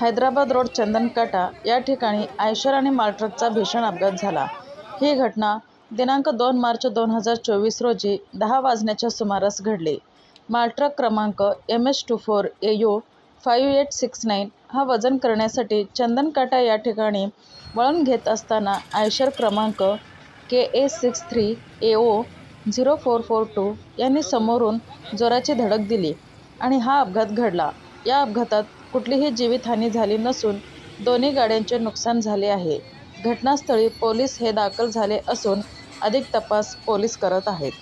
Hyderabad road Chandankata या ठिकाणी Eicher आणि मालट्रकचा भीषण अपघात झाला. ही घटना दिनांक दोन मार्च दोन हजार चोवीस रोजी दहा वाजण्याच्या सुमारास घडली. मालट्रक क्रमांक M H two four A U five eight six nine हा वजन करण्यासाठी चंदनकाटा या ठिकाणी वळण घेत असताना आयशर क्रमांक K A six three A O zero four four two यांनी समोरून जोराची धडक दिली आणि हा अपघात घडला. या अपघातात कुठलीही जीवितहानी झाली नसून दोन्ही गाड्यांचे नुकसान झाले आहे. घटनास्थळी पोलीस हे दाखल झाले असून अधिक तपास पोलीस करत आहेत.